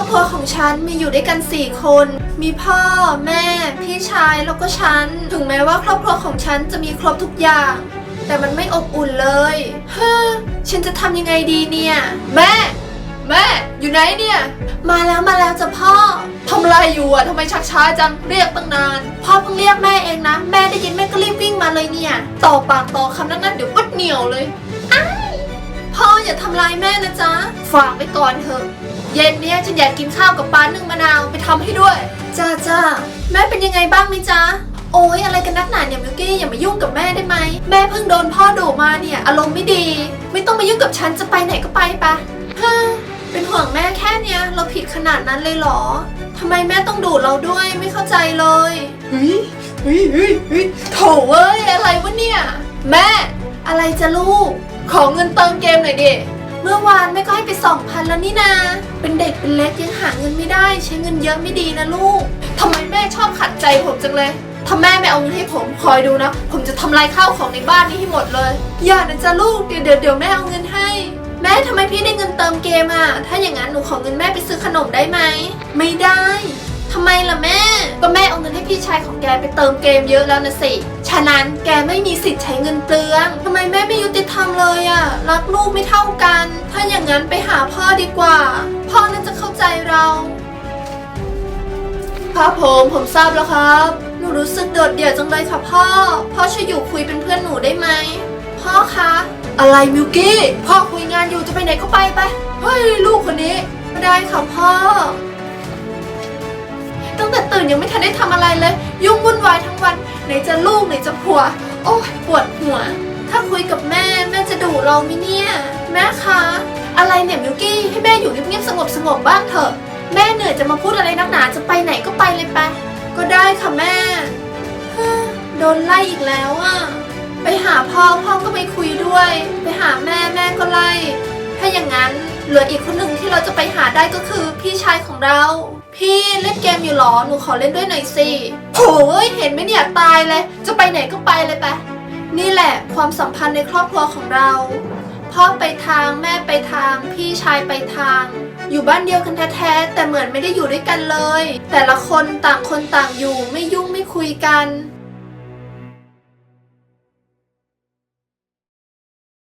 อบครัวของฉันมีอยู่ด้วยกันสี่คน มีพ่อ แม่ พี่ชาย แล้วก็ฉัน ถึงแม้ว่าครอบครัวของฉันจะมีครบทุกอย่าง แต่มันไม่อบอุ่นเลยเฮ้อฉันจะทำยังไงดีเนี่ย แม่ แม่ อยู่ไหนเนี่ย มาแล้วมาแล้วจ้ะพ่อทำอะไรอยู่อะทำไมชักช้าจัง เรียกตั้งนาน พ่อเพิ่งเรียกแม่เองนะ แม่ได้ยินแม่ก็รีบวิ่งมาเลยเนี่ย ต่อปากต่อคำนั้นๆเดี๋ยวปัดเหนียวเลยอ้า ออย่าทำร้ายแม่นะจ๊ะ ฝากไปก่อนเถอะ เย็นเนี้ยฉันอยากกินข้าวกับปลานึ่งมะนาวไปทำให้ด้วย จ้าจ้าแม่เป็นยังไงบ้างไหมจ๊ะ โอ้ยอะไรกันนักหนาเนี่ยมิวกี้อย่ามายุ่งกับแม่ได้ไหม แม่เพิ่งโดนพ่อดุมาเนี่ย อารมณ์ไม่ดี ไม่ต้องมายุ่งกับฉันจะไปไหนก็ไปปะฮ่าเป็นห่วงแม่แค่เนี้ยเราผิดขนาดนั้นเลยเหรอทำไมแม่ต้องดุเราด้วยไม่เข้าใจเลยเฮ้ยเฮ้ยเฮ้ยเฮ้ยโถเว้ยอะไรวะเนี่ย แม่ อะไรจะลูก ขอเงินเติมเกมหน่อยดิ เมื่อวานแม่ก็ให้ไปสองพันแล้วนี่นา เป็นเด็กเป็นเล็กยังหาเงินไม่ได้ ใช้เงินเยอะไม่ดีนะลูก ทำไมแม่ชอบขัดใจผมจังเลย ถ้าแม่ไม่เอาเงินให้ผมคอยดูนะ ผมจะทำลายข้าวของในบ้านนี้ให้หมดเลย อย่านะจ๊ะลูก เดี๋ยวเดี๋ยวเดี๋ยวแม่เอาเงินให้ แม่ทำไมพี่ได้เงินเติมเกมอะ ถ้าอย่างนั้นหนูขอเงินแม่ไปซื้อขนมได้ไหม ไม่ได้ ทำไมล่ะแม่ ก็แม่เอาเงินให้พี่ชายของแกไปเติมเกมเยอะแล้วนะสิ ฉะนั้นแกไม่มีสิทธิ์ใช้เงินเปลืองทำไมแม่ไม่ยุติธรรมเลยอะรักลูกไม่เท่ากัน ถ้าอย่างนั้นไปหาพ่อดีกว่า พ่อน่าจะเข้าใจเราครับผมผมทราบแล้วครับ หนูรู้สึกโดดเดี่ยวจังเลยค่ะพ่อ พ่อช่วยอยู่คุยเป็นเพื่อนหนูได้ไหม พ่อคะ อะไรมิวกี้ พ่อคุยงานอยู่จะไปไหนก็ไปไป เฮ้ยลูกคนนี้ ไม่ได้ค่ะพ่อ ตั้งแต่ตื่นยังไม่ทันได้ทำอะไรเลย ยุ่งวุ่นวายทั้งวัน ไหนจะลูกไหนจะผัว โอ้ยปวดหัว ถ้าคุยกับแม่แม่จะดุเราไหมเนี่ย แม่คะ อะไรเนี่ยมิวกี้ให้แม่อยู่เงียบๆสงบสงบๆบ้างเถอะ แม่เหนื่อยจะมาพูดอะไรนักหนาจะไปไหนก็ไปเลยไปะก็ได้ค่ะแม่เฮ้อโดนไล่อีกแล้วอะไปหาพ่อพ่อก็ไม่คุยด้วย ไปหาแม่แม่ก็ไล่ ถ้าอย่างนั้นเหลืออีกคนหนึ่งที่เราจะไปหาได้ก็คือพี่ชายของเรา พี่เล่นเกมอยู่หรอ หนูขอเล่นด้วยหน่อยสิโหยเห็นไหมเนี่ยตายเลย จะไปไหนก็ไปเลยไป นี่แหละความสัมพันธ์ในครอบครัวของเรา พ่อไปทางแม่ไปทาง พี่ชายไปทาง อยู่บ้านเดียวกันแท้ๆแต่เหมือนไม่ได้อยู่ด้วยกันเลย แต่ละคนต่างคนต่างอยู่ไม่ยุ่งไม่คุยกัน